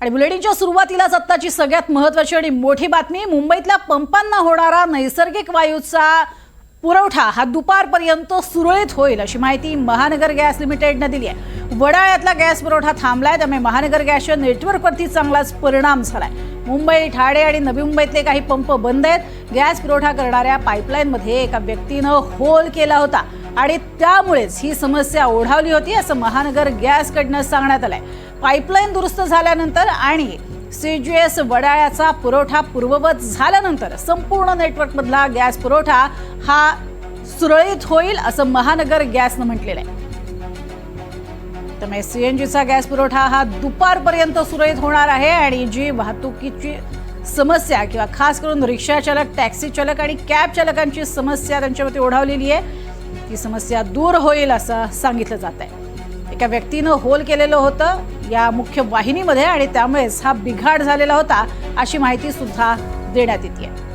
आणि बुलेटिनच्या सुरुवातीलाच आत्ताची सगळ्यात महत्वाची आणि मोठी बातमी मुंबईतल्या पंपांना होणारा नैसर्गिक वायूचा पुरवठा हा दुपारपर्यंत सुरळीत होईल अशी माहिती महानगर गॅस लिमिटेडनं दिली आहे. वडाळ्यातला गॅस पुरवठा थांबलाय त्यामुळे महानगर गॅसच्या नेटवर्कवरती चांगलाच परिणाम झालाय. मुंबई ठाणे आणि नवी मुंबईतले काही पंप बंद आहेत. गॅस पुरवठा करणाऱ्या पाईपलाईनमध्ये एका व्यक्तीनं होल केला होता. आणि त्यामुळेच ही समस्या ओढावली होती असं महानगर गॅसकडनं सांगण्यात आलंय. पाईपलाईन दुरुस्त झाल्यानंतर आणि सी जी एस वडाळ्याचा पुरवठा पूर्ववत झाल्यानंतर संपूर्ण नेटवर्कमधला गॅस पुरवठा हा सुरळीत होईल असं महानगर गॅसनं म्हटलेलं आहे. त्यामुळे सीएनजीचा गॅस पुरवठा हा दुपारपर्यंत सुरळीत होणार आहे आणि जी वाहतुकीची समस्या किंवा खास करून रिक्षा चालक टॅक्सी चालक आणि कॅब चालकांची समस्या त्यांच्यावरती ओढावलेली आहे ती समस्या दूर होईल असं सांगितलं जात आहे. एका व्यक्तीनं होल केलेलं होतं या मुख्य वाहिनीमध्ये आणि त्यामुळेच हा बिघाड झालेला होता अशी माहिती सुद्धा देण्यात येते.